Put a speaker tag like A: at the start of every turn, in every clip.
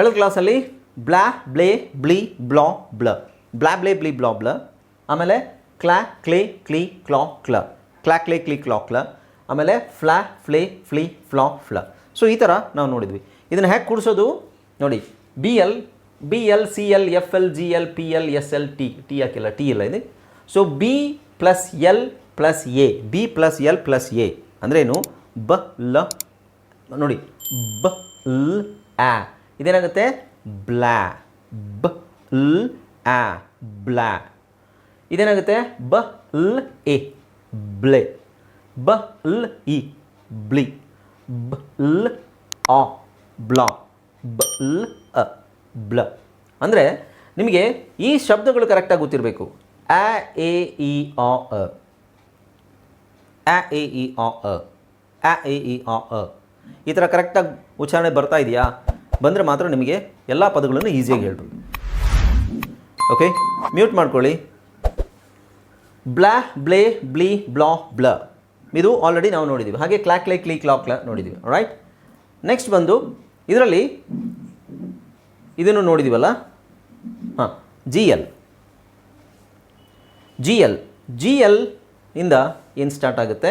A: ಕಳೆದ ಕ್ಲಾಸಲ್ಲಿ blah, ಬ್ಲೇ, ಬ್ಲಿ, blah, ಬ್ಲ. Blah, ಬ್ಲೇ, ಬ್ಲಿ, blah, ಬ್ಲ. ಆಮೇಲೆ ಕ್ಲಾ, ಕ್ಲೇ, ಕ್ಲಿ, ಕ್ಲಾ, ಕ್ಲ. ಕ್ಲಾ, ಕ್ಲೇ, ಕ್ಲೀ, ಕ್ಲಾ, ಕ್ಲ. ಆಮೇಲೆ ಫ್ಲಾ, ಫ್ಲೇ, ಫ್ಲಿ, ಫ್ಲಾ, ಫ್ಲ. ಸೊ ಈ ಥರ ನಾವು ನೋಡಿದ್ವಿ. ಇದನ್ನು ಹೇಗೆ ಕೂಡಿಸೋದು? ನೋಡಿ B L B L C L F L G L P L S L T T ಹಾಕಿಲ್ಲ ಟಿ ಎಲ್ಲ ಇದೆ. So B plus L plus A B plus L plus A ಅಂದ್ರೇನು ಬ ಲ ನೋಡಿ ಬ ಲ್ ಆ ಇದೇನಾಗುತ್ತೆ? ಬ್ಲಾ, ಬ, ಲ್, ಆ, ಬ್ಲಾ. ಇದೇನಾಗುತ್ತೆ? ಬ, ಲ್, ಎ, ಬ್ಲೆ. ಬ, ಲ್, ಇ, ಬ್ಲಿ. ಬ, ಲ್, ಆ, ಬ್ಲಾ. ಬ, ಲ್, ಅ, ಬ್ಲ. ಅಂದರೆ ನಿಮಗೆ ಈ ಶಬ್ದಗಳು ಕರೆಕ್ಟಾಗಿ ಗೊತ್ತಿರಬೇಕು. ಆ, ಎ, ಇ, ಆ, ಅ. ಆ, ಎ, ಇ, ಆ, ಅ. ಆ, ಎ, ಇ, ಆ, ಅ. ಈ ಥರ ಕರೆಕ್ಟಾಗಿ ಉಚ್ಚಾರಣೆ ಬರ್ತಾ ಇದೆಯಾ? ಬಂದರೆ ಮಾತ್ರ ನಿಮಗೆ ಎಲ್ಲ ಪದಗಳನ್ನು ಈಸಿಯಾಗಿ ಹೇಳ್ಬೋದು. ಓಕೆ ಮ್ಯೂಟ್ ಮಾಡ್ಕೊಳ್ಳಿ. ಬ್ಲಾ ಬ್ಲೇ ಬ್ಲಿ ಬ್ಲಾ ಬ್ಲ ಇದು ಆಲ್ರೆಡಿ ನಾವು ನೋಡಿದ್ದೀವಿ ಹಾಗೆ ಕ್ಲಾಕ್ ಲೈ ಕ್ಲೀ ಕ್ಲಾಕ್ ಕ್ಲ ನೋಡಿದ್ದೀವಿ ರೈಟ್ ನೆಕ್ಸ್ಟ್ ಬಂದು ಇದರಲ್ಲಿ ಇದನ್ನು ನೋಡಿದ್ದೀವಲ್ಲ ಹಾಂ G L G L G L ಇಂದ ಏನು ಸ್ಟಾರ್ಟ್ ಆಗುತ್ತೆ?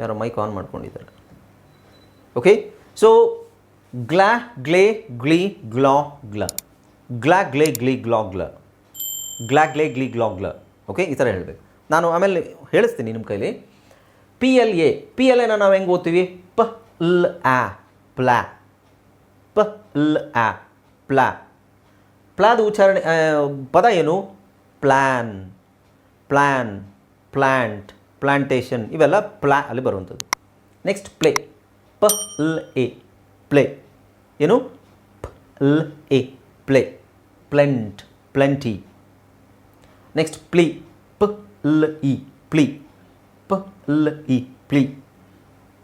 A: ಯಾರೋ ಮೈಕ್ ಆನ್ ಮಾಡ್ಕೊಂಡಿದ್ದಾರೆ. ಓಕೆ ಸೊ ಗ್ಲಾ ಗ್ಲೇ ಗ್ಲಿ ಗ್ಲಾ ಗ್ಲ ಗ್ಲಾ ಗ್ಲೇ ಗ್ಲಿ ಗ್ಲಾ ಗ್ಲ ಗ್ಲಾ ಗ್ಲೇ ಗ್ಲಿ ಗ್ಲಾ ಗ್ಲ ಓಕೆ ಈ ಥರ ಹೇಳಬೇಕು. ನಾನು ಆಮೇಲೆ ಹೇಳಿಸ್ತೀನಿ ನಿಮ್ಮ ಕೈಲಿ. P L A P L ಎನ ನಾವು ಹೆಂಗೆ ಓದ್ತೀವಿ? ಪ, ಲ್, ಆ, ಪ್ಲಾ. ಪ, ಲ್, ಆ, ಪ್ಲಾ. ಪ್ಲಾದ ಉಚ್ಚಾರಣೆ ಪದ ಏನು? ಪ್ಲ್ಯಾನ್ ಪ್ಲ್ಯಾನ್ ಪ್ಲ್ಯಾಂಟ್ ಪ್ಲಾಂಟೇಶನ್ ಇವೆಲ್ಲ ಪ್ಲಾ ಅಲ್ಲಿ ಬರುವಂಥದ್ದು. ನೆಕ್ಸ್ಟ್ ಪ್ಲೇ ಪ, ಲ್, ಎ. ಪ್ಲೇ ಏನು? ಪ್, ಲ್, ಎ. ಪ್ಲೇ ಪ್ಲೆಂಟ್ ಪ್ಲೆಂಟಿ ನೆಕ್ಸ್ಟ್ ಪ್ಲಿ ಪ, ಲ್, ಇ. ಪ್ಲಿ ಪ, ಲ್, ಇ. ಪ್ಲಿ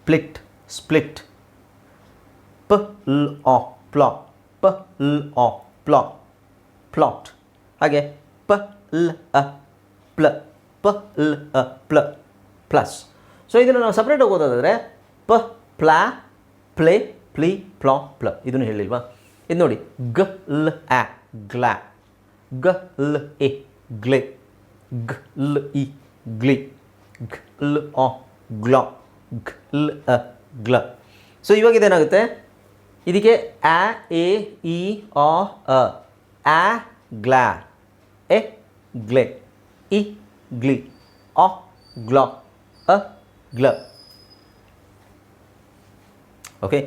A: ಪ್ಲಿಟ್ ಸ್ಪ್ಲಿಟ್ ಪ, ಲ್, ಆ. ಪ್ಲಾ ಪ, ಲ್, ಆ. ಪ್ಲಾ ಪ್ಲಾಟ್ ಹಾಗೆ ಪ, ಲ್, ಅ. ಪ್ಲ ಪ, ಲ್, ಅ. ಪ್ಲ ಪ್ಲಸ್ ಸೊ ಇದನ್ನು ನಾವು ಸಪ್ರೇಟಾಗಿ ಓದೋದಾದರೆ ಪ, ಪ್ಲಾ, ಪ್ಲೇ, ಪ್ಲಿ, ಪ್ಲಾ, ಪ್ಲ. ಇದನ್ನು ಹೇಳಿಲ್ವಾ? ಇದು ನೋಡಿ. ಗ, ಲ್ ಆ ಗ್ಲಾ. ಗ, ಲ್, ಎ, ಗ್ಲೆ. ಗ್, ಲ್, ಇ, ಗ್ಲಿ. ಗ್ ಲ್ ಗ್ಲಾ. ಗ್ ಅ, ಗ್ಲ. ಸೊ ಇವಾಗ ಇದೇನಾಗುತ್ತೆ? ಇದಕ್ಕೆ ಆ ಎ, ಇ ಆ ಅ. ಆ ಗ್ಲಾ. ಎ, ಗ್ಲೆ. ಇ, ಗ್ಲಿ. ಅ, ಗ್ಲ. ಅ ಗ್ಲ ಓಕೆ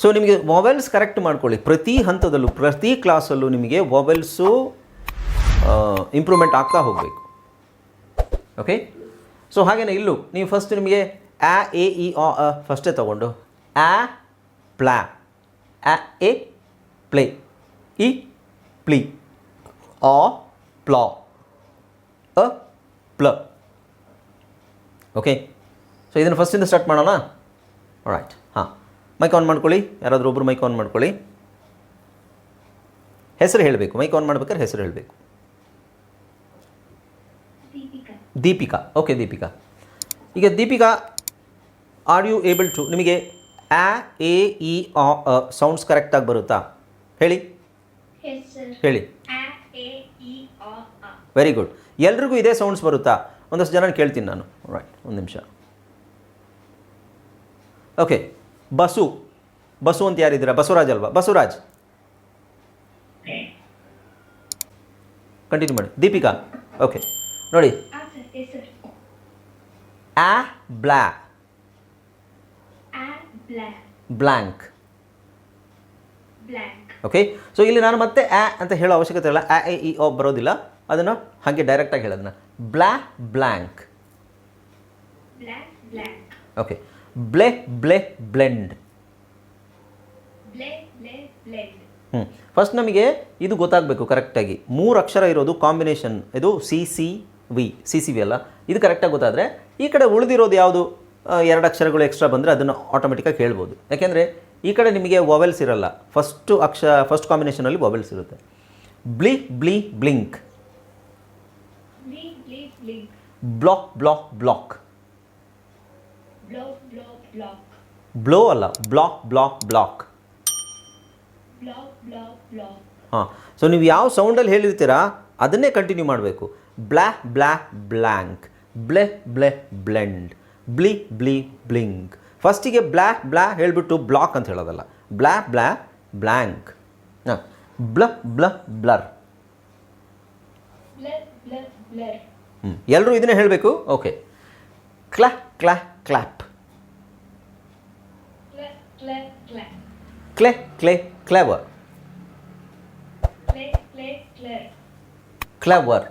A: ಸೊ ನಿಮಗೆ ಮೊಬೈಲ್ಸ್ ಕರೆಕ್ಟ್ ಮಾಡ್ಕೊಳ್ಳಿ. ಪ್ರತಿ ಹಂತದಲ್ಲೂ, ಪ್ರತಿ ಕ್ಲಾಸಲ್ಲೂ ನಿಮಗೆ ಮೊಬೈಲ್ಸು ಇಂಪ್ರೂವ್ಮೆಂಟ್ ಆಗ್ತಾ ಹೋಗಬೇಕು. ಓಕೆ ಸೊ ಹಾಗೆಯೇ ಇಲ್ಲೂ, ನೀವು ಫಸ್ಟ್ ನಿಮಗೆ ಆ ಎ ಇ ಆ ಅ ಫಸ್ಟೇ ತಗೊಂಡು ಆ ಪ್ಲಾ ಆ ಎ ಪ್ಲೇ ಇ ಪ್ಲಿ ಆ ಪ್ಲಾ ಅ ಪ್ಲ ಓಕೆ ಸೊ ಇದನ್ನು ಫಸ್ಟಿಂದ ಸ್ಟಾರ್ಟ್ ಮಾಡೋಣ? ರೈಟ್ ಹಾಂ. ಮೈಕ್ ಆನ್ ಮಾಡ್ಕೊಳ್ಳಿ. ಯಾರಾದರೂ ಒಬ್ಬರು ಮೈಕ್ ಆನ್ ಮಾಡ್ಕೊಳ್ಳಿ. ಹೆಸರು ಹೇಳಬೇಕು. ಮೈಕ್ ಆನ್ ಮಾಡ್ಬೇಕಾದ್ರೆ ಹೆಸರು ಹೇಳಬೇಕು. ದೀಪಿಕಾ. ಓಕೆ ದೀಪಿಕಾ. ಈಗ Deepika are you able to ನಿಮಗೆ ಆ ಎ ಇ ಆ ಸೌಂಡ್ಸ್ ಕರೆಕ್ಟಾಗಿ ಬರುತ್ತಾ? ಹೇಳಿ. ಹೇಳಿ. ವೆರಿ ಗುಡ್ ಎಲ್ರಿಗೂ ಇದೇ ಸೌಂಡ್ಸ್ ಬರುತ್ತಾ? ಒಂದಷ್ಟು ಜನ ಕೇಳ್ತೀನಿ ನಾನು. ರೈಟ್ ಒಂದು ನಿಮಿಷ. ಓಕೆ ಬಸು ಬಸು ಅಂತ ಯಾರಿದ್ದೀರಾ? ಬಸವರಾಜ್ ಅಲ್ವಾ? ಬಸವರಾಜ್. ಕಂಟಿನ್ಯೂ ಮಾಡಿ. ದೀಪಿಕಾ. ಓಕೆ ನೋಡಿ.
B: ಆ
A: ಬ್ಲಾ
B: ಬ್ಲ್ಯಾಕ್
A: ಓಕೆ ಸೊ ಇಲ್ಲಿ ನಾನು ಮತ್ತೆ ಆ ಅಂತ ಹೇಳೋ ಅವಶ್ಯಕತೆ ಇಲ್ಲ. ಆ ಇ ಓ ಬರೋದಿಲ್ಲ. ಅದನ್ನು ಹಾಗೆ ಡೈರೆಕ್ಟಾಗಿ ಹೇಳೋದನ್ನ. ಬ್ಲಾ ಬ್ಲ್ಯಾಂಕ್ ಓಕೆ ಬ್ಲೆ ಬ್ಲೆ ಬ್ಲೆಂಡ್ ಹ್ಞೂ ಫಸ್ಟ್ ನಮಗೆ ಇದು ಗೊತ್ತಾಗಬೇಕು ಕರೆಕ್ಟಾಗಿ. ಮೂರು ಅಕ್ಷರ ಇರೋದು ಕಾಂಬಿನೇಷನ್ ಇದು C C V C C V ಅಲ್ಲ. ಇದು ಕರೆಕ್ಟಾಗಿ ಗೊತ್ತಾದರೆ ಈ ಕಡೆ ಉಳಿದಿರೋದು ಯಾವುದು? ಎರಡು ಅಕ್ಷರಗಳು ಎಕ್ಸ್ಟ್ರಾ ಬಂದರೆ ಅದನ್ನು ಆಟೋಮೆಟಿಕಾಗಿ ಹೇಳ್ಬೋದು. ಯಾಕೆಂದರೆ ಈ ಕಡೆ ನಿಮಗೆ ವೊವೆಲ್ಸ್ ಇರಲ್ಲ. ಫಸ್ಟು ಅಕ್ಷ ಫಸ್ಟ್ ಕಾಂಬಿನೇಷನಲ್ಲಿ ವೊವೆಲ್ಸ್ ಇರುತ್ತೆ. ಬ್ಲಿ ಬ್ಲಿ blink block block block blow ಅಲ್ಲ ಬ್ಲಾಕ್ ಬ್ಲಾಕ್ ಬ್ಲಾಕ್ ಹಾಂ. ಸೊ ನೀವು ಯಾವ ಸೌಂಡಲ್ಲಿ ಹೇಳಿರ್ತೀರಾ ಅದನ್ನೇ ಕಂಟಿನ್ಯೂ ಮಾಡಬೇಕು. ಬ್ಲ್ಯಾ ಬ್ಲ್ಯಾ ಬ್ಲ್ಯಾಂಕ್ ಬ್ಲೆ ಬ್ಲೆ ಬ್ಲೆಂಡ್ ಬ್ಲಿ ಬ್ಲಿ ಬ್ಲಿಂಕ್ ಫಸ್ಟಿಗೆ ಬ್ಲ್ಯಾ ಬ್ಲ್ಯಾ ಹೇಳಿಬಿಟ್ಟು ಬ್ಲಾಕ್ ಅಂತ ಹೇಳೋದಲ್ಲ. ಬ್ಲ್ಯಾ ಬ್ಲ್ಯಾ ಬ್ಲ್ಯಾಂಕ್ ಹಾಂ. ಬ್ಲ ಬ್ಲ ಬ್ಲರ್ ಎಲ್ಲರೂ ಇದನ್ನೇ ಹೇಳಬೇಕು? ಓಕೆ ಕ್ಲಾ ಕ್ಲಾ,
B: ಕ್ಲಾಪ್.
A: ಕ್ಲೆ ಕ್ಲೆ ಕ್ಲೆವರ್ ಕ್ಲವರ್.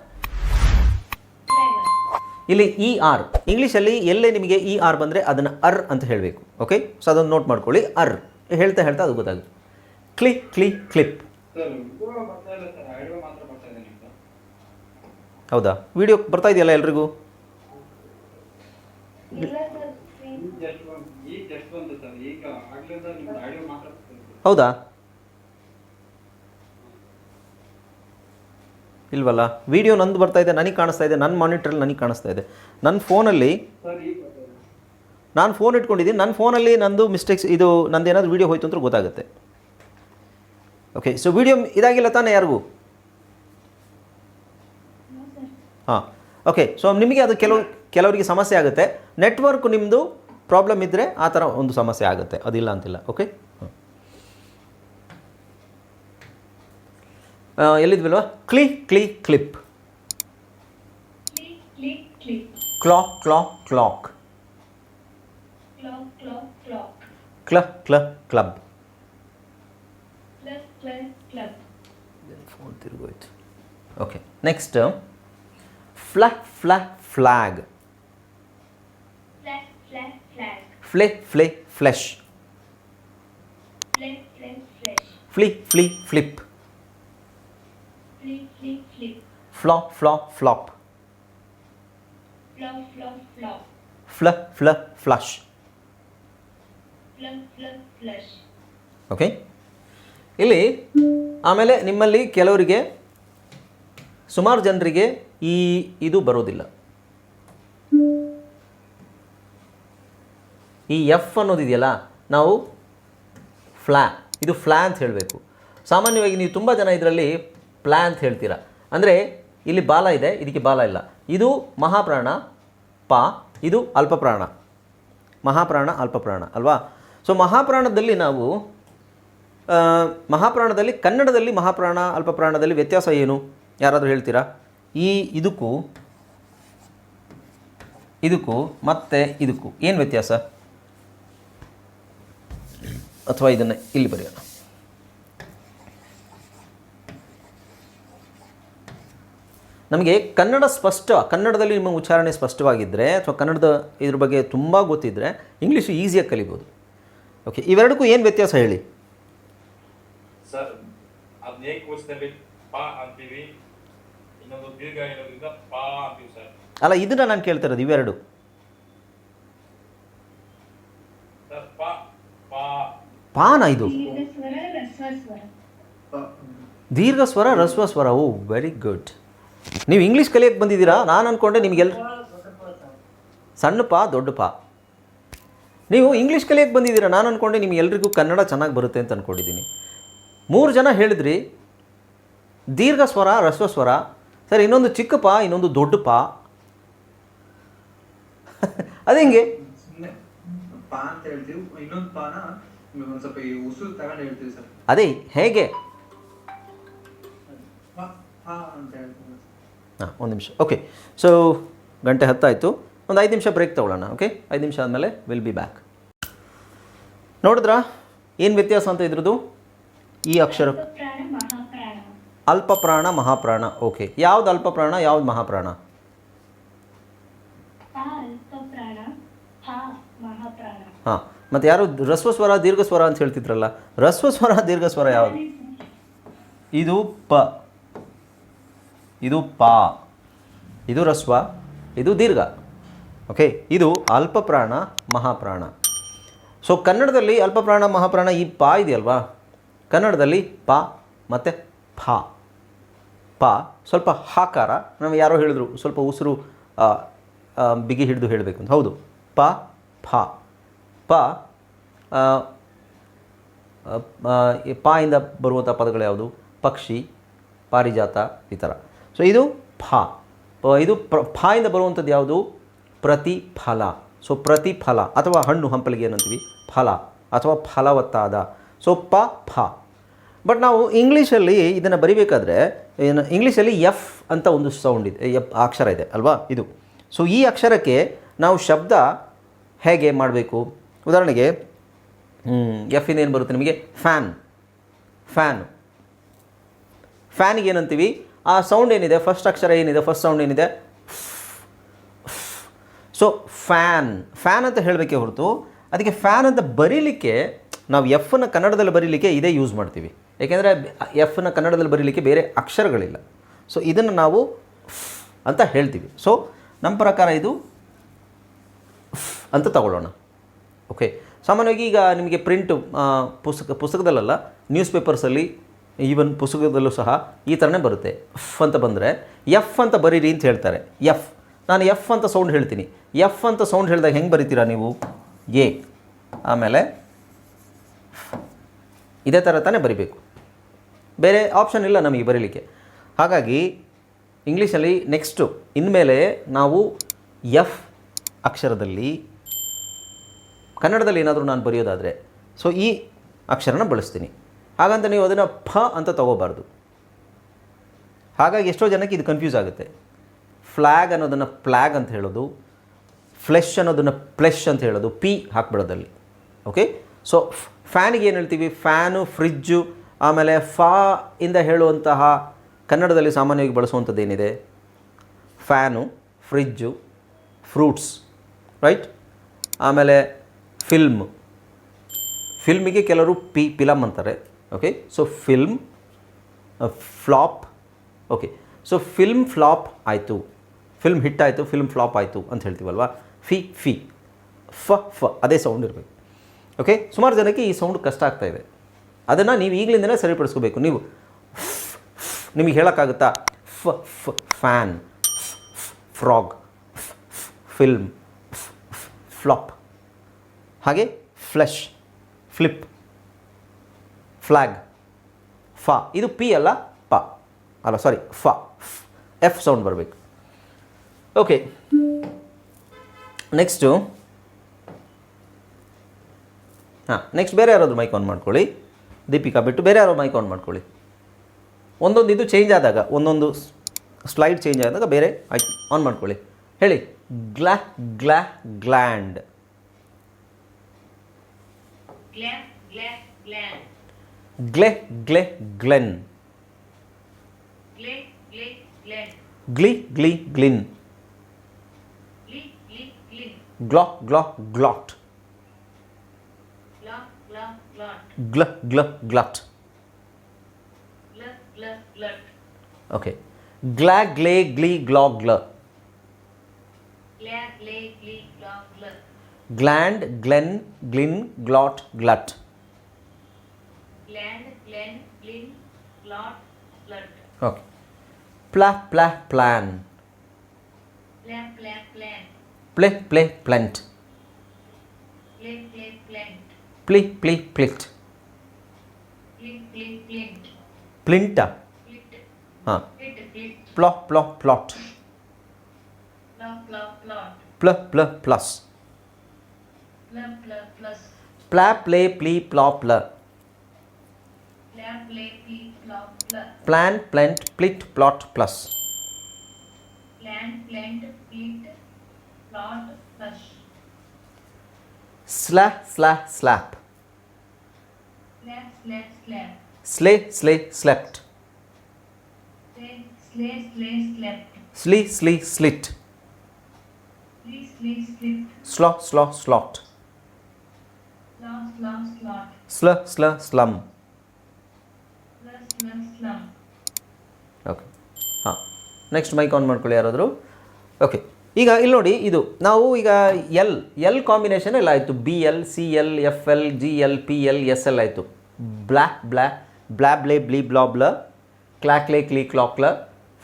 A: ಇಲ್ಲಿ ಇ ಆರ್ ಇಂಗ್ಲೀಷಲ್ಲಿ ಎಲ್ಲೇ ನಿಮಗೆ ಇ ಆರ್ ಬಂದರೆ ಅದನ್ನು ಅರ್ ಅಂತ ಹೇಳಬೇಕು. ಓಕೆ ಸೊ ಅದನ್ನು ನೋಟ್ ಮಾಡ್ಕೊಳ್ಳಿ. ಅರ್. ಹೇಳ್ತಾ ಹೇಳ್ತಾ ಅದು ಗೊತ್ತಾಗುತ್ತೆ. ಕ್ಲಿ ಕ್ಲಿ, ಕ್ಲಿಪ್
C: ಸರ್ ವಿಡಿಯೋ ಬರ್ತಾ ಇಲ್ಲ ಸರ್ ಆಡಿಯೋ ಮಾತ್ರ ಬರ್ತಾ ಇದೆ ನಿಮ್ದು
A: ಹೌದಾ? ವಿಡಿಯೋ ಬರ್ತಾ ಇದೆಯಲ್ಲ ಎಲ್ರಿಗೂ? ಹೌದಾ? ಇಲ್ವಲ್ಲ? ವಿಡಿಯೋ ನಂದು ಬರ್ತಾ ಇದೆ, ನನಗೆ ಕಾಣಿಸ್ತಾ ಇದೆ ನನ್ನ ಮಾನಿಟ್ರಲ್ಲಿ ನನಗೆ ಕಾಣಿಸ್ತಾ ಇದೆ. ನನ್ನ ಫೋನಲ್ಲಿ ನಾನು ಫೋನ್ ಇಟ್ಕೊಂಡಿದ್ದೀನಿ ನನ್ನ ಫೋನಲ್ಲಿ ನಂದು ಮಿಸ್ಟೇಕ್ಸ್ ಇದು ನಂದು ಏನಾದರೂ ವೀಡಿಯೋ ಹೋಯ್ತು ಅಂತ ಗೊತ್ತಾಗುತ್ತೆ. ಓಕೆ ಸೊ ವಿಡಿಯೋ ಇದಾಗಿಲ್ಲ ತಾನೇ ಯಾರಿಗೂ? ಹಾಂ. ಓಕೆ ಸೊ ನಿಮಗೆ ಅದು ಕೆಲವು ಕೆಲವರಿಗೆ ಸಮಸ್ಯೆ ಆಗುತ್ತೆ. ನೆಟ್ವರ್ಕ್ ನಿಮ್ಮದು ಪ್ರಾಬ್ಲಮ್ ಇದ್ದರೆ ಆ ಥರ ಒಂದು ಸಮಸ್ಯೆ ಆಗುತ್ತೆ. ಅದಿಲ್ಲ ಅಂತಿಲ್ಲ. ಓಕೆ ಎಲ್ಲಿದ್ವಿಲ್ವಾ? ಕ್ಲಿ ಕ್ಲಿ clip clock clock clock ಕ್ಲ ಕ್ಲ club phone ತಿರುಗೋಯ್ತು. Okay next ಫ್ಲ ಫ್ಲ flag
B: flag, flag, flag,
A: flex flex flesh
B: flag, flag, flash,
A: ಫ್ಲಿ ಫ್ಲಿ flip
B: flip, flip, flip,
A: ಫ್ಲಾ ಫ್ಲಾ flap
B: flop, flop, flop,
A: ಫ್ಲ ಫ್ಲ flush
B: flub, flub, flush,
A: okay ಇಲ್ಲಿ ಆಮೇಲೆ ನಿಮ್ಮಲ್ಲಿ ಕೆಲವರಿಗೆ ಸುಮಾರು ಜನರಿಗೆ ಈ ಇದು ಬರೋದಿಲ್ಲ. ಈ ಎಫ್ ಅನ್ನೋದಿದೆಯಲ್ಲ ನಾವು ಫ್ಲಾ ಇದು ಫ್ಲಾ ಅಂತ ಹೇಳಬೇಕು. ಸಾಮಾನ್ಯವಾಗಿ ನೀವು ತುಂಬ ಜನ ಇದರಲ್ಲಿ ಪ್ಲಾ ಅಂತ ಹೇಳ್ತೀರಾ. ಅಂದರೆ ಇಲ್ಲಿ ಬಾಲ ಇದೆ, ಇದಕ್ಕೆ ಬಾಲ ಇಲ್ಲ. ಇದು ಮಹಾಪ್ರಾಣ, ಪ, ಇದು ಅಲ್ಪಪ್ರಾಣ. ಮಹಾಪ್ರಾಣ, ಅಲ್ಪಪ್ರಾಣ, ಅಲ್ವಾ? ಸೊ ಮಹಾಪ್ರಾಣದಲ್ಲಿ ನಾವು ಮಹಾಪ್ರಾಣದಲ್ಲಿ ಕನ್ನಡದಲ್ಲಿ ಮಹಾಪ್ರಾಣ, ಅಲ್ಪಪ್ರಾಣದಲ್ಲಿ ವ್ಯತ್ಯಾಸ ಏನು? ಯಾರಾದರೂ ಹೇಳ್ತೀರಾ? ಈ ಇದಕ್ಕೂ ಇದಕ್ಕೂ ಮತ್ತು ಇದಕ್ಕೂ, ಏನು ವ್ಯತ್ಯಾಸ? ಅಥವಾ ಇದನ್ನು ಇಲ್ಲಿ ಬರೆಯೋಣ. ನಮಗೆ ಕನ್ನಡ ಸ್ಪಷ್ಟ, ಕನ್ನಡದಲ್ಲಿ ನಿಮ್ಮ ಉಚ್ಚಾರಣೆ ಸ್ಪಷ್ಟವಾಗಿದ್ದರೆ ಅಥವಾ ಕನ್ನಡದ ಇದ್ರ ಬಗ್ಗೆ ತುಂಬ ಗೊತ್ತಿದ್ದರೆ ಇಂಗ್ಲೀಷು ಈಸಿಯಾಗಿ ಕಲಿಬೋದು. ಓಕೆ ಇವೆರಡಕ್ಕೂ ಏನು ವ್ಯತ್ಯಾಸ ಹೇಳಿ?
D: ಸರ್ ಅದನ್ನೇ ಪಾ ಅಂತೀವಿ. ದೀರ್ಘ ಇರೋದ್ರಿಂದ ಪಾ ಅಂತೀವಿ ಸರ್.
A: ಅಲ್ಲ ಇದನ್ನ ನಾನು ಕೇಳ್ತಾ ಇರೋದು ಇವೆರಡು. ಪಾನ ಇದು?
B: ದೀರ್ಘ ಸ್ವರ ರಸ್ವ ಸ್ವರ.
A: ಓ ವೆರಿ ಗುಡ್. ನೀವು ಇಂಗ್ಲೀಷ್ ಕಲಿಯಕ್ಕೆ ಬಂದಿದ್ದೀರಾ? ನಾನು ಅಂದ್ಕೊಂಡೆ ನಿಮಗೆಲ್ಲ ಸಣ್ಣ ಪಾ ದೊಡ್ಡ ಪಾ. ನೀವು ಇಂಗ್ಲೀಷ್ ಕಲಿಯಕ್ಕೆ ಬಂದಿದ್ದೀರಾ? ನಾನು ಅಂದ್ಕೊಂಡೆ ನಿಮ್ಗೆ ಎಲ್ರಿಗೂ ಕನ್ನಡ ಚೆನ್ನಾಗಿ ಬರುತ್ತೆ ಅಂತ ಅಂದ್ಕೊಂಡಿದ್ದೀನಿ ಮೂರು ಜನ ಹೇಳಿದ್ರಿ ದೀರ್ಘ ಸ್ವರ ರಸ್ವ ಸ್ವರ. ಸರ್ ಇನ್ನೊಂದು ಚಿಕ್ಕಪ್ಪ ಪಾ ಇನ್ನೊಂದು ದೊಡ್ಡ ಪಾ ಹೆಂಗೆ?
E: ಸುಮ್ಮನೆ ಪಾ ಅಂತ ಹೇಳ್ತೀವಿ ಇನ್ನೊಂದು ಪಾನ ಒಂದ್ ಸ್ವಲ್ಪ ಈ ಉಸಿರು ತಗೊಂಡು ಹೇಳ್ತೀವಿ ಸರ್.
A: ಅದೇ ಹೇಗೆ?
E: ಪಾ ಪಾ ಅಂತ ಹೇಳ್ತೀವಿ.
A: ಹಾಂ ಒಂದು ನಿಮಿಷ. ಓಕೆ ಸೊ ಗಂಟೆ ಹತ್ತಾಯಿತು. ಒಂದು ಐದು ನಿಮಿಷ ಬ್ರೇಕ್ ತೊಗೊಳ್ಳೋಣ ಓಕೆ ಐದು ನಿಮಿಷ ಆದಮೇಲೆ ವಿಲ್ ಬಿ ಬ್ಯಾಕ್ ನೋಡಿದ್ರಾ? ಏನು ವ್ಯತ್ಯಾಸ ಅಂತ ಇದ್ರದ್ದು? ಈ ಅಕ್ಷರ ಅಲ್ಪ ಪ್ರಾಣ ಮಹಾಪ್ರಾಣ. ಓಕೆ ಯಾವ್ದು ಅಲ್ಪ ಪ್ರಾಣ ಯಾವ್ದು ಮಹಾಪ್ರಾಣ?
B: ಅಲ್ಪ ಪ್ರಾಣ ಹಾಂ
A: ಮತ್ತೆ ಯಾರು ರಸ್ವ ಸ್ವರ ದೀರ್ಘ ಸ್ವರ ಅಂತ ಹೇಳ್ತಿದ್ರಲ್ಲ? ರಸ್ವ ಸ್ವರ ದೀರ್ಘ ಸ್ವರ ಯಾವುದು? ಇದು ಪ. ಇದು ಪ. ಇದು ರಸ್ವ ಇದು ದೀರ್ಘ. ಓಕೆ ಇದು ಅಲ್ಪಪ್ರಾಣ ಮಹಾಪ್ರಾಣ. ಸೊ ಕನ್ನಡದಲ್ಲಿ ಅಲ್ಪಪ್ರಾಣ ಮಹಾಪ್ರಾಣ ಈ ಪಾ ಇದೆಯಲ್ವಾ? ಕನ್ನಡದಲ್ಲಿ ಪ ಮತ್ತು ಫ ಪ, ಸ್ವಲ್ಪ ಹಾಕಾರ. ನಮಗೆ ಯಾರೋ ಹೇಳಿದ್ರು, ಸ್ವಲ್ಪ ಉಸಿರು ಬಿಗಿ ಹಿಡಿದು ಹೇಳಬೇಕು ಅಂತ. ಹೌದು. ಪ ಫ ಪ ಪ ಇಂದ ಬರುವಂಥ ಪದಗಳು ಯಾವುದು? ಪಕ್ಷಿ, ಪಾರಿಜಾತ, ಈ ಥರ. ಸೊ ಇದು ಫ ಇದು ಪ್ರ ಫ ಇಂದ ಬರುವಂಥದ್ದು ಯಾವುದು? ಪ್ರತಿಫಲ. ಸೊ ಪ್ರತಿಫಲ. ಅಥವಾ ಹಣ್ಣು ಹಂಪಲಿಗೆ ಏನಂತೀವಿ? ಫಲ. ಅಥವಾ ಫಲವತ್ತಾದ. ಸೊ ಪ ಫ ಬಟ್ ನಾವು ಇಂಗ್ಲೀಷಲ್ಲಿ ಇದನ್ನು ಬರಿಬೇಕಾದ್ರೆ, ಏನು ಇಂಗ್ಲೀಷಲ್ಲಿ ಎಫ್ ಅಂತ ಒಂದು ಸೌಂಡ್ ಇದೆ ಎಫ್ ಅಕ್ಷರ ಇದೆ, ಅಲ್ವಾ? ಇದು. ಸೊ ಈ ಅಕ್ಷರಕ್ಕೆ ನಾವು ಶಬ್ದ ಹೇಗೆ ಮಾಡಬೇಕು? ಉದಾಹರಣೆಗೆ ಎಫ್ ಏನು ಬರುತ್ತೆ ನಿಮಗೆ? ಫ್ಯಾನ್ ಫ್ಯಾನ್ ಫ್ಯಾನಿಗೆ ಏನಂತೀವಿ? ಆ ಸೌಂಡ್ ಏನಿದೆ? ಫಸ್ಟ್ ಅಕ್ಷರ ಏನಿದೆ? ಫಸ್ಟ್ ಸೌಂಡ್ ಏನಿದೆ? ಸೊ ಫ್ಯಾನ್ ಫ್ಯಾನ್ ಅಂತ ಹೇಳಬೇಕೆ ಹೊರತು, ಅದಕ್ಕೆ ಫ್ಯಾನ್ ಅಂತ ಬರೀಲಿಕ್ಕೆ, ನಾವು ಎಫ್ನ ಕನ್ನಡದಲ್ಲಿ ಬರೀಲಿಕ್ಕೆ ಇದೇ ಯೂಸ್ ಮಾಡ್ತೀವಿ. ಏಕೆಂದರೆ ಎಫ್ನ ಕನ್ನಡದಲ್ಲಿ ಬರೀಲಿಕ್ಕೆ ಬೇರೆ ಅಕ್ಷರಗಳಿಲ್ಲ. ಸೊ ಇದನ್ನು ನಾವು ಫ್ ಅಂತ ಹೇಳ್ತೀವಿ. ಸೊ ನಮ್ಮ ಪ್ರಕಾರ ಇದು ಫ್ ಅಂತ ತಗೊಳ್ಳೋಣ. ಓಕೆ ಸಾಮಾನ್ಯವಾಗಿ ಈಗ ನಿಮಗೆ ಪ್ರಿಂಟ್ ಪುಸ್ತಕ ಪುಸ್ತಕದಲ್ಲ ನ್ಯೂಸ್ ಪೇಪರ್ಸಲ್ಲಿ ಈವನ್ ಪುಸ್ತಕದಲ್ಲೂ ಸಹ ಈ ಥರನೇ ಬರುತ್ತೆ. ಎಫ್ ಅಂತ ಬಂದರೆ ಎಫ್ ಅಂತ ಬರೀರಿ ಅಂತ ಹೇಳ್ತಾರೆ. ಎಫ್ ನಾನು ಎಫ್ ಅಂತ ಸೌಂಡ್ ಹೇಳ್ತೀನಿ. ಎಫ್ ಅಂತ ಸೌಂಡ್ ಹೇಳಿದಾಗ ಹೆಂಗೆ ಬರೀತೀರಾ ನೀವು? ಎ ಆಮೇಲೆ ಇದೇ ಥರ ತಾನೇ ಬರಿಬೇಕು. ಬೇರೆ ಆಪ್ಷನ್ ಇಲ್ಲ ನಮಗೆ ಬರೀಲಿಕ್ಕೆ. ಹಾಗಾಗಿ ಇಂಗ್ಲೀಷಲ್ಲಿ ನೆಕ್ಸ್ಟು ಇನ್ಮೇಲೆ ನಾವು ಎಫ್ ಅಕ್ಷರದಲ್ಲಿ ಕನ್ನಡದಲ್ಲಿ ಏನಾದರೂ ನಾನು ಬರೆಯೋದಾದರೆ ಸೊ ಈ ಅಕ್ಷರನ ಬಳಸ್ತೀನಿ. ಹಾಗಂತ ನೀವು ಅದನ್ನು ಫ ಅಂತ ತಗೋಬಾರ್ದು. ಹಾಗಾಗಿ ಎಷ್ಟೋ ಜನಕ್ಕೆ ಇದು ಕನ್ಫ್ಯೂಸ್ ಆಗುತ್ತೆ. ಫ್ಲ್ಯಾಗ್ ಅನ್ನೋದನ್ನು ಫ್ಲ್ಯಾಗ್ ಅಂತ ಹೇಳೋದು ಫ್ಲೆಶ್ ಅನ್ನೋದನ್ನು ಪ್ಲೆಶ್ ಅಂತ ಹೇಳೋದು ಪಿ ಹಾಕ್ಬಿಡೋದಲ್ಲಿ ಓಕೆ ಸೊ ಫ್ಯಾನಿಗೆ ಏನು ಹೇಳ್ತೀವಿ? ಫ್ಯಾನು ಫ್ರಿಜ್ಜು ಆಮೇಲೆ ಫಾ ಇಂದ ಹೇಳುವಂತಹ ಕನ್ನಡದಲ್ಲಿ ಸಾಮಾನ್ಯವಾಗಿ ಬಳಸುವಂಥದ್ದು ಏನಿದೆ ಫ್ಯಾನು, ಫ್ರಿಜ್ಜು, ಫ್ರೂಟ್ಸ್, ರೈಟ್? ಆಮೇಲೆ ಫಿಲ್ಮ್. ಫಿಲ್ಮಿಗೆ ಕೆಲವರು ಪಿ ಫಿಲಮ್ ಅಂತಾರೆ, okay? So film flop, okay? So film flop ಆಯಿತು. ಫಿಲ್ಮ್ ಹಿಟ್ ಆಯಿತು, ಫಿಲ್ಮ್ ಫ್ಲಾಪ್ ಆಯಿತು ಅಂತ ಹೇಳ್ತೀವಲ್ವ? ಫಿ ಫಿ. ಫ ಫ. ಅದೇ ಸೌಂಡ್ ಇರಬೇಕು. ಓಕೆ? ಸುಮಾರು ಜನಕ್ಕೆ ಈ ಸೌಂಡ್ ಕಷ್ಟ ಆಗ್ತಾ ಇದೆ. ಅದನ್ನು ನೀವು ಈಗಲಿಂದನೇ ಸರಿಪಡಿಸ್ಕೋಬೇಕು. ನೀವು ನಿಮಗೆ ಹೇಳೋಕ್ಕಾಗುತ್ತಾ? ಫ ಫ, ಫ್ಯಾನ್ ಫ್ರಾಗ್ ಫಿಲ್ಮ್ ಫ್ಲಾಪ್. ಹಾಗೆ ಫ್ಲೆಶ್, ಫ್ಲಿಪ್ ಫ್ಲ್ಯಾಗ್ ಫ. ಇದು ಪಿ ಅಲ್ಲ ಪ. ಅಲ್ಲ ಸಾರಿ ಫ. ಎಫ್ ಸೌಂಡ್ ಬರಬೇಕು. ಓಕೆ ನೆಕ್ಸ್ಟು ಹಾಂ ನೆಕ್ಸ್ಟ್ ಬೇರೆ ಯಾರಾದರೂ ಮೈಕ್ ಆನ್ ಮಾಡ್ಕೊಳ್ಳಿ. ದೀಪಿಕಾ ಬಿಟ್ಟು ಬೇರೆ ಯಾರೋ ಮೈಕ್ ಆನ್ ಮಾಡ್ಕೊಳ್ಳಿ. ಒಂದೊಂದು ಇದು ಚೇಂಜ್ ಆದಾಗ ಒಂದೊಂದು ಸ್ಲೈಡ್ ಚೇಂಜ್ ಆದಾಗ ಬೇರೆ ಆಯ್ತು ಆನ್ ಮಾಡ್ಕೊಳ್ಳಿ. ಹೇಳಿ. ಗ್ಲಾ ಗ್ಲಾ ಗ್ಲ್ಯಾಂಡ್
B: Glam, glam, glam.
A: ಗ್ಲೆ ಗ್ಲೆ ಗ್ಲೆನ್.
B: Gle, gle, glen.
A: ಗ್ಲಿ ಗ್ಲಿ ಗ್ಲಿನ್.
B: Gli, gli, glin.
A: ಗ್ಲಾ ಗ್ಲಾ ಗ್ಲಾಟ್.
B: Glum,
A: Glut, gl, glut.
B: Gl, gl, glut.
A: Okay. Gla, glay, glee, glog, glut.
B: Gla, gle, glee, glog, gl.
A: Gland, glen, glin, glot, glut.
B: Gland, glen, glin, glot, glut.
A: Okay.
B: Pla, pla, plan.
A: Pla, pla, plan.
B: Play, play, plant.
A: Play,
B: play, plant. Pli
A: pli
B: plit
A: প্লিন্টা হ্যাঁ
B: pl pl plot pl pl plus
A: pla
B: ple pli pl pl plan
A: plant plit plot plus. Plan
B: plant plit plot plus.
A: ಸ್ಲಾ ಸ್ಲಾ slap
B: Slap, slap, slap.
A: ಸ್ಲೇ ಸ್ಲೇ slept
B: Slay, slay, slay, slept.
A: ಸ್ಲಿ ಸ್ಲಿ slit
B: Slee, slee, slipped.
A: ಸ್ಲಾ ಸ್ಲಾ slot
B: slum, slot.
A: ಸ್ಲ ಸ್ಲ slum
B: Plus, slum, slum.
A: Okay ಹಾಂ next mic on ಮಾಡ್ಕೊಳ್ಳಿ ಯಾರಾದರೂ ಓಕೆ ಈಗ ಇಲ್ಲಿ ನೋಡಿ, ಇದು ನಾವು ಈಗ ಎಲ್ ಎಲ್ ಕಾಂಬಿನೇಷನ್ ಎಲ್ಲ ಆಯಿತು. B L C L F L G L P L S L ಆಯಿತು. ಬ್ಲಾ ಬ್ಲ್ಯಾ ಬ್ಲೇ ಬ್ಲಿ ಬ್ಲಾಬ್ಲ ಕ್ಲಾಕ್ಲೆ ಕ್ಲಿ ಕ್ಲಾಕ್ಲ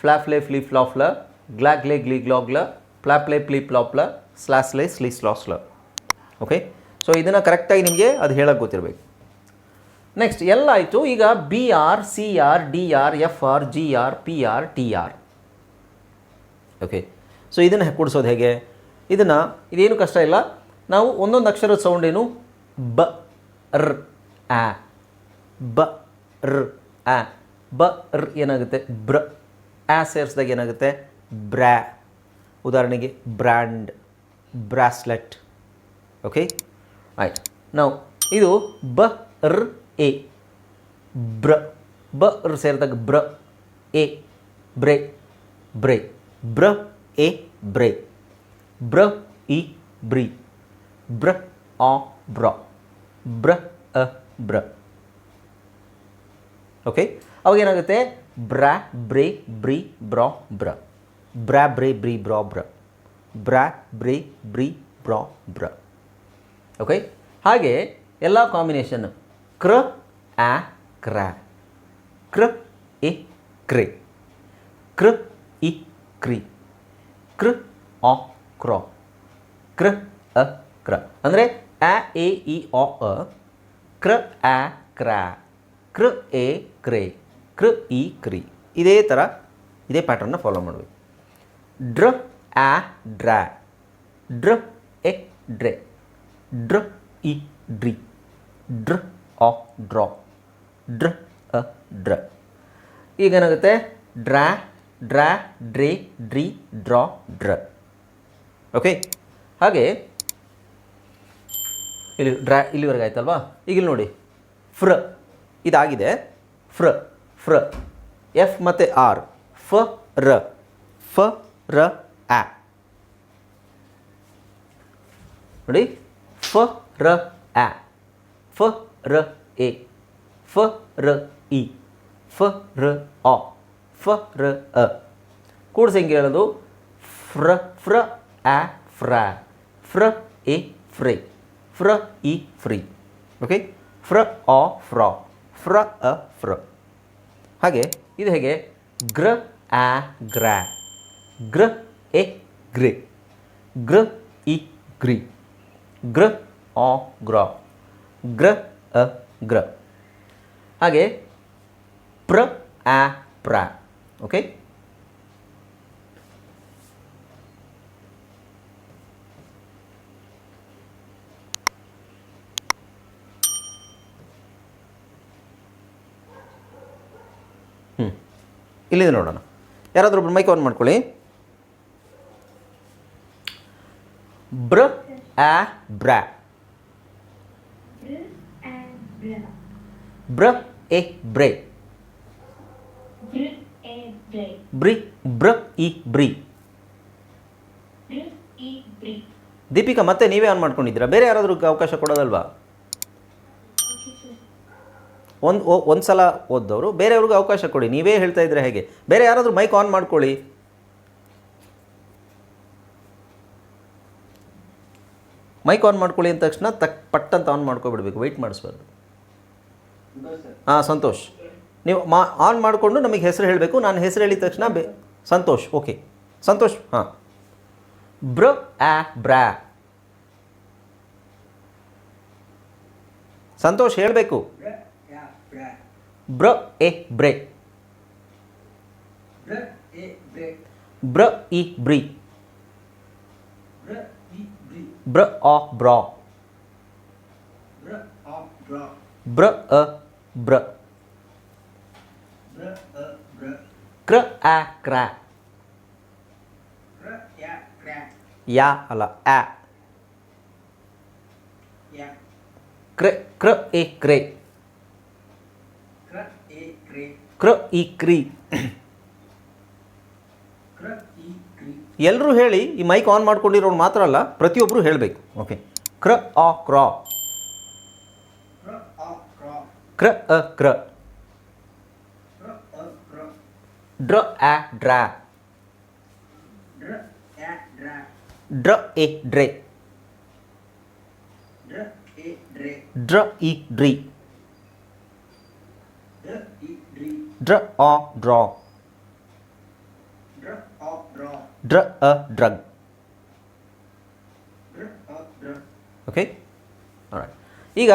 A: ಫ್ಲಾಫ್ಲೆ ಫ್ಲಿ ಫ್ಲಾಫ್ಲ ಗ್ಲಾಗ್ಲೆ ಗ್ಲಿ ಗ್ಲಾಗ್ಲ ಪ್ಲಾಪ್ಲೆ ಪ್ಲಿ ಪ್ಲಾಪ್ಲ ಸ್ಲಾಸ್ಲೆ ಸ್ಲಿ ಸ್ಲಾಸ್ಲ ಓಕೆ ಸೊ ಇದನ್ನು ಕರೆಕ್ಟಾಗಿ ನಿಮಗೆ ಅದು ಹೇಳಕ್ಕೆ ಗೊತ್ತಿರಬೇಕು. ನೆಕ್ಸ್ಟ್ ಎಲ್ಲ ಆಯಿತು. ಈಗ B R C R D R F R G R P R T R okay so ಇದನ್ನು ಕೂಡಿಸೋದು ಹೇಗೆ? ಇದನ್ನು ಇದೇನು ಕಷ್ಟ ಇಲ್ಲ. ನಾವು ಒಂದೊಂದು ಅಕ್ಷರದ ಸೌಂಡ್ ಏನು? ಬ, ರ್, ಆ. ಬ, ರ್, ಆ. ಬ, ರ್ ಏನಾಗುತ್ತೆ? ಬ್ರ. ಆ ಸೇರಿಸಿದಾಗ ಏನಾಗುತ್ತೆ? ಬ್ರ್ಯಾ ಉದಾಹರಣೆಗೆ ಬ್ರ್ಯಾಂಡ್, ಬ್ರಾಸ್ಲೆಟ್. ಓಕೆ ಆಯ್ತು. ನಾವು ಇದು ಬ, ರ್, ಎ. ಬ್ರ. ಬ, ರ್ ಸೇರಿದಾಗ ಬ್ರ, ಎ. ಬ್ರೆ. ಬ್ರೆ. ಬ್ರ. ಎ ಬ್ರೆ ಬ್ರ ಇ ಬ್ರಿ ಬ್ರ ಆ ಬ್ರ ಬ್ರ ಅ ಬ್ರ ಓಕೆ ಅವಾಗ ಏನಾಗುತ್ತೆ? ಬ್ರಾ ಬ್ರೆ ಬ್ರಿ ಬ್ರಾ ಬ್ರ ಬ್ರಾ ಬ್ರೆ ಬ್ರಿ ಬ್ರಾ ಬ್ರ ಬ್ರಾ ಬ್ರೆ ಬ್ರಿ ಬ್ರಾ ಬ್ರ ಓಕೆ ಹಾಗೆ ಎಲ್ಲ ಕಾಂಬಿನೇಷನ್ ಕ್ರ ಆ ಕ್ರ ಕ್ರ ಎ ಕ್ರೆ. ಕ್ರ ಇ, ಕ್ರಿ. ಕೃ, ಆ, ಕ್ರ. ಕೃ, ಅ, ಕ್ರ. ಅಂದರೆ ಆ, ಎ, ಇ, ಆ, ಅ. ಕೃ ಆ, ಕ್ರ. ಕೃ, ಎ, ಕ್ರೆ. ಕೃ, ಇ, ಕ್ರಿ. ಇದೇ ಥರ ಇದೇ ಪ್ಯಾಟರ್ನ ಫಾಲೋ ಮಾಡಬೇಕು. ಡ್ರ, ಆ, ಡ್ರಾ. ಡ್ರ, ಎ, ಡ್ರೆ. ಡ್ರ, ಇ, ಡ್ರಿ. ಡ್ರ, ಆ, ಡ್ರಾ. ಡ್ರ, ಅ, ಡ್ರ. ಈಗ ಏನಾಗುತ್ತೆ? ಡ್ರಾ ಡ್ರಾ, ಡ್ರೇ, ಡ್ರಿ, ಡ್ರಾ, ಡ್ರ. ಓಕೆ ಹಾಗೆ, ಇಲ್ಲಿ ಡ್ರಾ ಇಲ್ಲಿವರೆಗೆ ಆಯ್ತಲ್ವಾ? ಈಗ ಇಲ್ಲಿ ನೋಡಿ. ಫ್ರ ಇದಾಗಿದೆ. ಫ್ರ ಫ್ರ. ಎಫ್ ಮತ್ತು ಆರ್. ಫ, ರ. ಫ, ರ, ಆ. ನೋಡಿ? ಫ, ರ, ಆ. ಫ, ರ, ಎ. ಫ, ರ, ಇ. ಫ, ರ, ಆ. ಫ, ರ, ಅ. ಕೂಡ ಸಂಖ್ಯೆ ಹೇಳೋದು? ಫ್ರ ಫ್ರ, ಆ, ಫ್ರ. ಫ್ರ, ಎ, ಫ್ರೆ. ಫ್ರ, ಇ, ಫ್ರೀ. ಓಕೆ ಫ್ರ, ಆ, ಫ್ರ. ಫ್ರ, ಅ, ಫ್ರ. ಹಾಗೆ, ಇದು ಹೇಗೆ? ಗ್ರ, ಆ, ಗ್ರ. ಗ್ರ, ಎ, ಗ್ರೆ. ಗ್ರ, ಇ, ಗ್ರಿ. ಗ್ರ, ಆ, ಗ್ರ. ಗ್ರ, ಅ, ಗ್ರ. ಹಾಗೆ, ಪ್ರ, ಆ, ಪ್ರ. ಓಕೆ ಹ್ಞೂ ಇಲ್ಲಿದೆ ನೋಡೋಣ ಯಾರಾದರೂ ಒಬ್ಬರು ಮೈಕ್ ಆನ್ ಮಾಡ್ಕೊಳ್ಳಿ ಬ್ರ, ಆ, ಬ್ರಾ. ಬ್ರ, ಎ ಬ್ರೇ. ಬ್ರಿ ಬ್ರ ಇ ಬ್ರಿ. ದೀಪಿಕಾ ಮತ್ತೆ ನೀವೇ ಆನ್ ಮಾಡ್ಕೊಂಡಿದ್ದೀರಾ? ಬೇರೆ ಯಾರಾದರೂ ಅವಕಾಶ ಕೊಡೋದಲ್ವಾ. ಒಂದು ಒಂದು ಸಲ ಓದ್ದವರು. ಬೇರೆಯವ್ರಿಗೆ ಅವಕಾಶ ಕೊಡಿ. ನೀವೇ ಹೇಳ್ತಾ ಇದ್ರೆ ಹೇಗೆ? ಬೇರೆ ಯಾರಾದರೂ ಮೈಕ್ ಆನ್ ಮಾಡ್ಕೊಳ್ಳಿ. ಮೈಕ್ ಆನ್ ಮಾಡ್ಕೊಳ್ಳಿ ಅಂದ ತಕ್ಷಣ ತಕ್ ಪಟ್ ಅಂತ ಆನ್ ಮಾಡ್ಕೊಬಿಡ್ಬೇಕು. ವೆಯ್ಟ್ ಮಾಡಿಸ್ಬಾರ್ದು. ಹಾಂ ಸಂತೋಷ್. ನೀವು ಮಾ ಆನ್ ಮಾಡಿಕೊಂಡು ನಮಗೆ ಹೆಸರು ಹೇಳಬೇಕು. ನಾನು ಹೆಸರು ಹೇಳಿದ ತಕ್ಷಣ ಬೆ, ಸಂತೋಷ್ ಓಕೆ ಸಂತೋಷ್, ಹಾಂ. ಬ್ರ, ಆ, ಬ್ರಾ. ಸಂತೋಷ್ ಹೇಳಬೇಕು.
E: ಬ್ರ,
A: ಎ, ಬ್ರೇ.
E: ಬ್ರ,
A: ಇ ಬ್ರಿ.
E: ಬ್ರ,
A: ಆ, ಬ್ರ.
E: ಬ್ರ,
A: ಅ, ಬ್ರ. ಕ್ರ ಆ ಕ್ರ
E: ಯಾ
A: ಅಲ್ಲ ಆ ಕ್ರ ಕ್ರ ಎ ಇ ಕ್ರಿ
E: ಕ್ರ ಇ ಕ್ರಿ
A: ಎಲ್ಲರೂ ಹೇಳಿ ಈ ಮೈಕ್ ಆನ್ ಮಾಡ್ಕೊಂಡಿರೋರು ಮಾತ್ರ ಅಲ್ಲ ಪ್ರತಿಯೊಬ್ಬರು ಹೇಳಬೇಕು. ಓಕೆ ಕ್ರ ಅ ಕ್ರ ಕ್ರ ಅ ಕ್ರ
E: ರ ಅ ರ
A: ಡ್ರ ಆ ಡ್ರಾ
E: ಡ್ರ ಎ ಡ್ರ
A: ಡ್ರ ಎ ಡ್ರೆ
E: ಡ್ರ ಎ ಡ್ರೆ
A: ಡ್ರ ಇ ಡ್ರಿ
E: ಡ್ರ ಇ ಡ್ರಿ
A: ಡ್ರ ಆ ಡ್ರಾ
E: ಡ್ರ ಅ ಡ್ರ
A: ಡ್ರ ಅ ಡ್ರಗ್
E: ಡ್ರ ಅ ಡ್ರ
A: ಓಕೆ ರೈಟ್ ಈಗ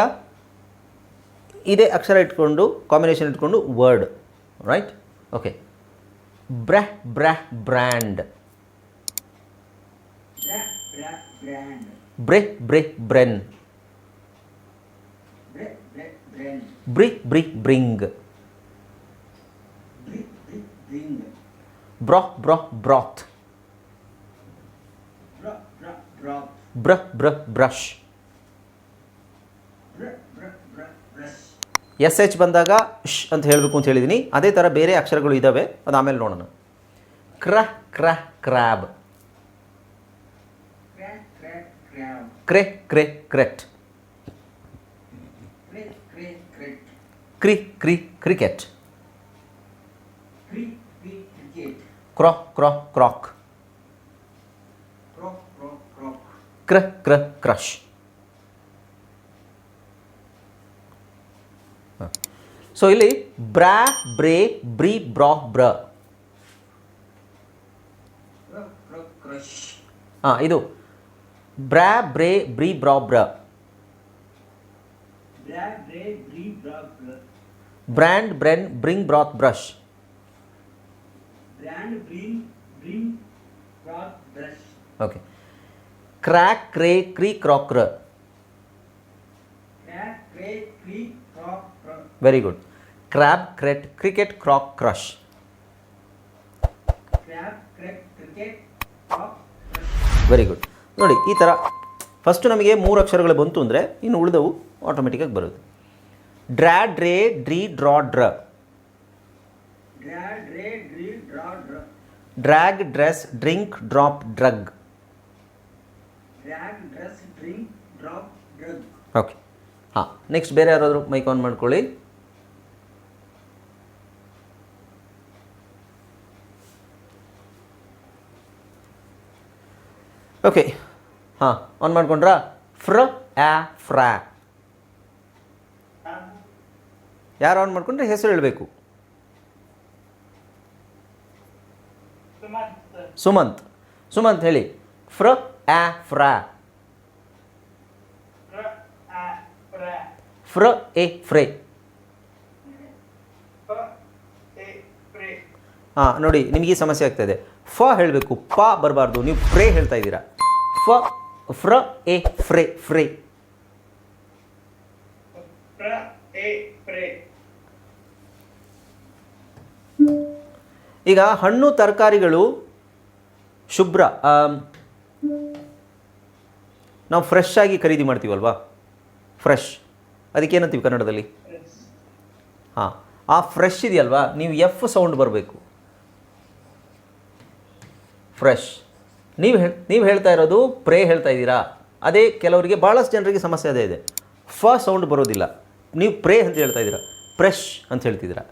A: ಇದೇ ಅಕ್ಷರ ಇಟ್ಕೊಂಡು ಕಾಂಬಿನೇಷನ್ ಇಟ್ಕೊಂಡು word right
E: okay Bra bra
A: brand. Bra bra
E: brand. Bre bre
A: brand. Bre bre
E: bren. Bri bri
A: bring. Bri bri
E: bring. Bro bro
A: broth. Bro bro
E: broth. Br br brush.
A: S H ಬಂದಾಗ ಶ್ ಅಂತ ಹೇಳಬೇಕು ಅಂತ ಹೇಳಿದ್ದೀನಿ ಅದೇ ಥರ ಬೇರೆ ಅಕ್ಷರಗಳು ಇದ್ದಾವೆ ಅದು ಆಮೇಲೆ ನೋಡೋಣ. ಕ್ರ ಕ್ರ ಕ್ರ್ಯಾಬ್ ಕ್ರೆ ಕ್ರೆ, ಕ್ರೆಟ್.
E: ಕ್ರೆ ಕ್ರೆ,
A: ಕ್ರಿಕೆಟ್.
E: ಕ್ರ ಕ್ರ,
A: ಕ್ರಾಕ್. ಕ್ರ ಕ್ರ, ಕ್ರಶ್. ಸೊ ಇಲ್ಲಿ ಬ್ರಾ ಬ್ರೇ ಬ್ರಿ ಬ್ರಾ ಬ್ರ.
E: ಕ್ರಕ್ ಕ್ರಕ್ ಕ್ರಶ್
A: ಹಾಂ ಇದು. ಬ್ರಾ ಬ್ರೇ ಬ್ರಿ ಬ್ರಾ ಬ್ರ.
E: ಬ್ರಾ ಬ್ರೇ ಬ್ರಿ ಬ್ರಾ ಬ್ರ
A: brand ಬ್ರೆನ್ bring broth brush
E: brand ಬ್ರೀನ್ bring broth brush.
A: Okay. Crack ಕ್ರೇ ಕ್ರಿ ಕ್ರಾಕ್ರ.
E: ಕ್ರ್ಯಾಕ್ ಕ್ರೇ ಕ್ರಿ crock crock
A: very good crab ಕ್ರೆಟ್
E: cricket crock crush
A: very good ನೋಡಿ ಈ ಥರ ಫಸ್ಟು ನಮಗೆ ಮೂರು ಅಕ್ಷರಗಳು ಬಂತು ಅಂದರೆ ಇನ್ನು ಉಳಿದವು ಆಟೋಮೆಟಿಕಾಗಿ ಬರುತ್ತೆ. ಡ್ರಾ ಡ್ರೇ ಡ್ರಿ draw ಡ್ರ
E: drag dress drink drop drug
A: okay ಹಾಂ ನೆಕ್ಸ್ಟ್ ಬೇರೆ ಯಾರಾದರೂ ಮೈಕ್ ಆನ್ ಮಾಡ್ಕೊಳ್ಳಿ. ಓಕೆ. ಹಾಂ ಆನ್ ಮಾಡ್ಕೊಂಡ್ರಾ? ಫ್ರ, ಆ, ಫ್ರಾ. ಯಾರು ಆನ್ ಮಾಡ್ಕೊಂಡ್ರೆ ಹೆಸರು ಹೇಳಬೇಕು. ಸುಮಂತ್. ಸುಮಂತ್ ಹೇಳಿ. ಫ್ರ, ಆ, ಫ್ರಾ. ಫ್ರ, ಎ, ಫ್ರೇ. ಹಾಂ, ನೋಡಿ, ನಿಮಗೆ ಈ ಸಮಸ್ಯೆ ಇದೆ. ಫ ಹೇಳಬೇಕು, ಪ ಬರಬಾರ್ದು, ನೀವು ಫ್ರೇ ಹೇಳ್ತಾ ಇದ್ದೀರಾ. ಫ ಫ್ರ ಎ ಫ್ರೆ ಫ್ರೆ ಈಗ ಹಣ್ಣು ತರಕಾರಿಗಳು ಶುಭ್ರ ನಾವು ಫ್ರೆಶ್ ಆಗಿ ಖರೀದಿ ಮಾಡ್ತೀವಲ್ವಾ? ಫ್ರೆಶ್ ಅದಕ್ಕೇನಂತೀವಿ ಕನ್ನಡದಲ್ಲಿ? ಹಾಂ ಆ ಫ್ರೆಶ್ ಇದೆಯಲ್ವಾ? ನೀವು ಎಫ್ ಸೌಂಡ್ ಬರಬೇಕು. ಫ್ರೆಶ್ ನೀವು ಹೇಳಿ ನೀವು ಹೇಳ್ತಾ ಇರೋದು ಪ್ರೇ ಹೇಳ್ತಾ ಇದ್ದೀರಾ? ಅದೇ ಕೆಲವರಿಗೆ ಭಾಳಷ್ಟು ಜನರಿಗೆ ಸಮಸ್ಯೆ ಅದೇ ಇದೆ. ಫ ಸೌಂಡ್ ಬರೋದಿಲ್ಲ. ನೀವು ಪ್ರೇ ಅಂತ ಹೇಳ್ತಾ ಇದ್ದೀರಾ? ಪ್ರೆಶ್ ಅಂತ ಹೇಳ್ತಿದ್ದೀರಾ?